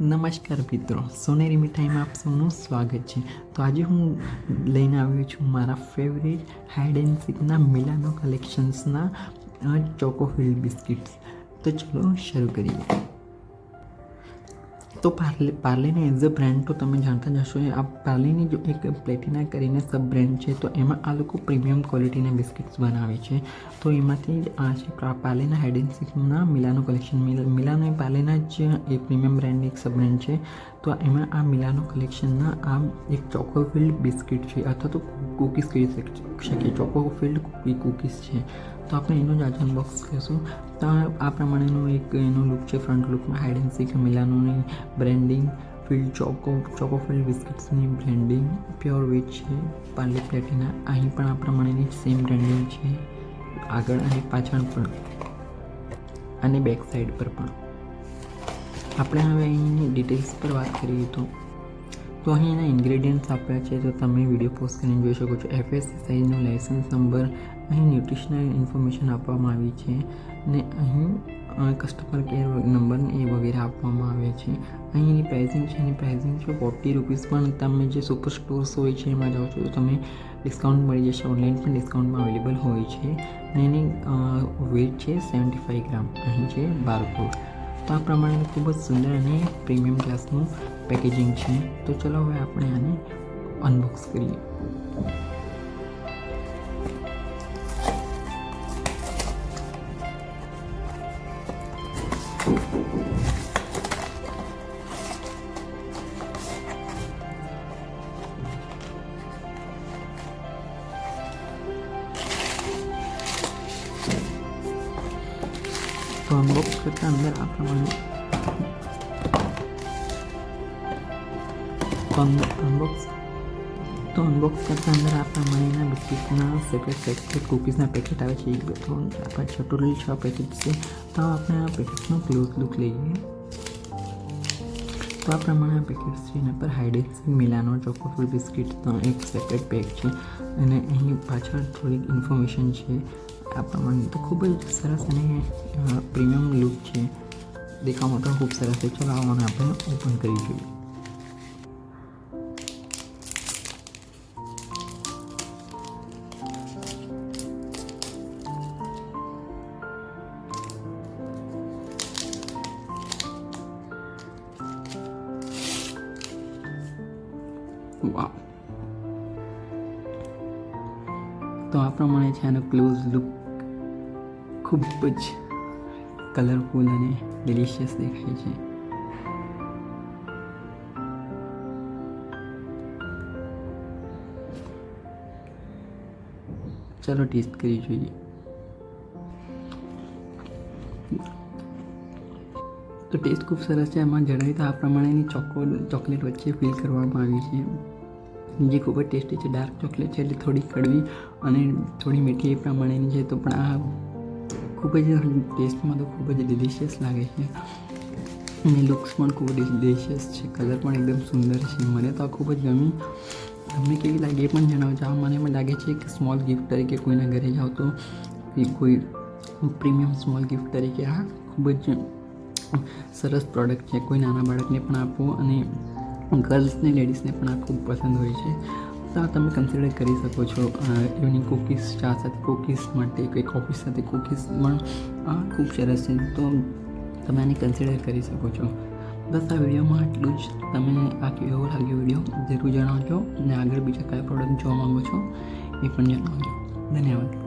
નમસ્કાર મિત્રો, સોનેરી મીઠાઈમાં આપ સૌનું સ્વાગત છે. તો આજે હું લઈને આવ્યો છું મારા ફેવરેટ હાઈડ એન્ડ સીકના મિલાનો કલેક્શન્સના ચોકોફિલ્ડ બિસ્કિટ્સ તો ચલો શરૂ કરીએ. તો પાર્લે પાર્લેને એઝ અ બ્રાન્ડ તો તમે જાણતા જ હશો આ પાર્લેની જો એક પ્લેટિના કરીને સબ બ્રાન્ડ છે, તો એમાં આ લોકો પ્રીમિયમ ક્વોલિટીના બિસ્કિટ્સ બનાવે છે. તો એમાંથી જ આ છે પાર્લેના હેડ એન્ડ સિક્સના મિલાનો કલેક્શન મિલાનો એ પાર્લેના જ એ પ્રીમિયમ બ્રાન્ડની એક સબ બ્રાન્ડ છે. તો એમાં આ મિલાનો કલેક્શનના આ એક ચોકોફિલ્ડ બિસ્કિટ છે, અથવા તો કૂકીઝ કરી શકીએ શકીએ ચોકોફિલ્ડ કૂકી કૂકીઝ છે તો આપણે એનું જ આજે અનબોક્સ કરીશું તો આ આ પ્રમાણેનું એક એનું લુક છે ફ્રન્ટ લુકમાં hide and sick મિલાનોની branding filled choco choco filled બિસ્કિટ્સની branding pure veg છે પાર્લે પ્લેટિના અહીં પણ આ પ્રમાણેની સેમ બ્રેન્ડિંગ છે આગળ અને પાછળ પણ અને બેક સાઈડ પર પણ આપણે હવે અહીંની ડિટેલ્સ પર વાત કરીએ તો તો અહીં એના ઇન્ગ્રેડિયન્ટ્સ આપ્યા છે તો તમે વીડિયો પોસ્ટ કરીને જોઈ શકો છો. એફએસસી સાઇઝનો લાઇસન્સ નંબર અહીં ન્યુટ્રિશનલ ઇન્ફોર્મેશન આપવામાં આવી છે ને અહીં કસ્ટમર કેર નંબર એ વગેરે આપવામાં આવે છે. અહીં એની પ્રાઇઝિંગ છે, એની પ્રાઇસિંગ છે ફોર્ટી રૂપીસ પણ તમે જે સુપર સ્ટોર્સ હોય છે, એમાં જાઓ છો તો તમે ડિસ્કાઉન્ટ મળી જશે ઓનલાઈન પણ ડિસ્કાઉન્ટમાં અવેલેબલ હોય છે. ને એની વેટ છે સેવન્ટી ફાઈવ ગ્રામ અહીં છે બારકોડ તો આ પ્રમાણે ખૂબ જ સુંદર અને પ્રીમિયમ ક્લાસનું પેકેજિંગ છે. તો ચલો હવે આપણે આને અનબોક્સ કરીએ. અનબોક્સ કરતાં અંદર આ પ્રમાણે તો અનબોક્સ તો અનબોક્સ કરતાં અંદર આપણા પ્રમાણેના બિસ્કિટના સેપરેટ પેકેટ કૂકીઝના પેકેટ આવે છે એક તો આપણા છ ટોટલ છ પેકેટ છે તો આપણે આ પેકેટનો ક્લોઝ લુક લઈએ તો આ પ્રમાણે આ પેકેટ્સ છે એના પર હાઇડેક્સિન મિલાનો ચોકોફુલ બિસ્કિટનો એક સેપરેટ પેક છે અને અહીં પાછળ થોડીક ઇન્ફોર્મેશન છે આ પ્રમાણે તો ખૂબ જ સરસ અને પ્રીમિયમ લુક છે. દેખાવમાં પણ ખૂબ સરસ છે. ચલો આને આપણે ઓપન કરી જોઈએ. વાવ તો આ પ્રમાણે છે આનો ક્લોઝ લુક ખૂબ જ કલરફુલ અને ડિલિશિયસ દેખાય છે. ચલો ટેસ્ટ કરી જોઈએ. તો ટેસ્ટ ખૂબ સરસ છે. એમાં જણાવી તો આ પ્રમાણેની ચોકો, ચોકલેટ વચ્ચે ફિલ કરવામાં આવી છે. જે ખૂબ જ ટેસ્ટી છે. ડાર્ક ચોકલેટ છે એટલે થોડી કડવી અને થોડી મીઠી એ પ્રમાણેની છે. તો પણ આ ખૂબ જ ટેસ્ટમાં તો ખૂબ જ ડિલિશિયસ લાગે છે. અને લુક્સ પણ ખૂબ જ ડિલિશિયસ છે. કલર પણ એકદમ સુંદર છે. મને તો આ ખૂબ જ ગમી. તમને કેવી લાગે એ પણ જણાવજો. આ મને પણ લાગે છે કે સ્મોલ ગિફ્ટ તરીકે કોઈના ઘરે જાઓ તો કોઈ પ્રીમિયમ સ્મોલ ગિફ્ટ તરીકે. આ ખૂબ જ સરસ પ્રોડક્ટ છે. કોઈ નાના બાળકને પણ આપો અને ગર્લ્સને, લેડીઝને પણ આ ખૂબ પસંદ હોય છે. તો આ તમે કન્સિડર કરી શકો છો. ઇવનિંગ કૂકીઝ ચા સાથે કૂકીઝ માટે કંઈક કોફી સાથે કૂકીઝ પણ, આ ખૂબ સરસ છે. તો તમે આને કન્સિડર કરી શકો છો. બસ આ વિડીયોમાં આટલું જ. તમે આ કેવો લાગ્યો વીડિયો જરૂર જણાવજો. અને આગળ બીજા કયા પ્રોડક્ટ જોવા માંગો છો એ પણ જણાવજો. ધન્યવાદ.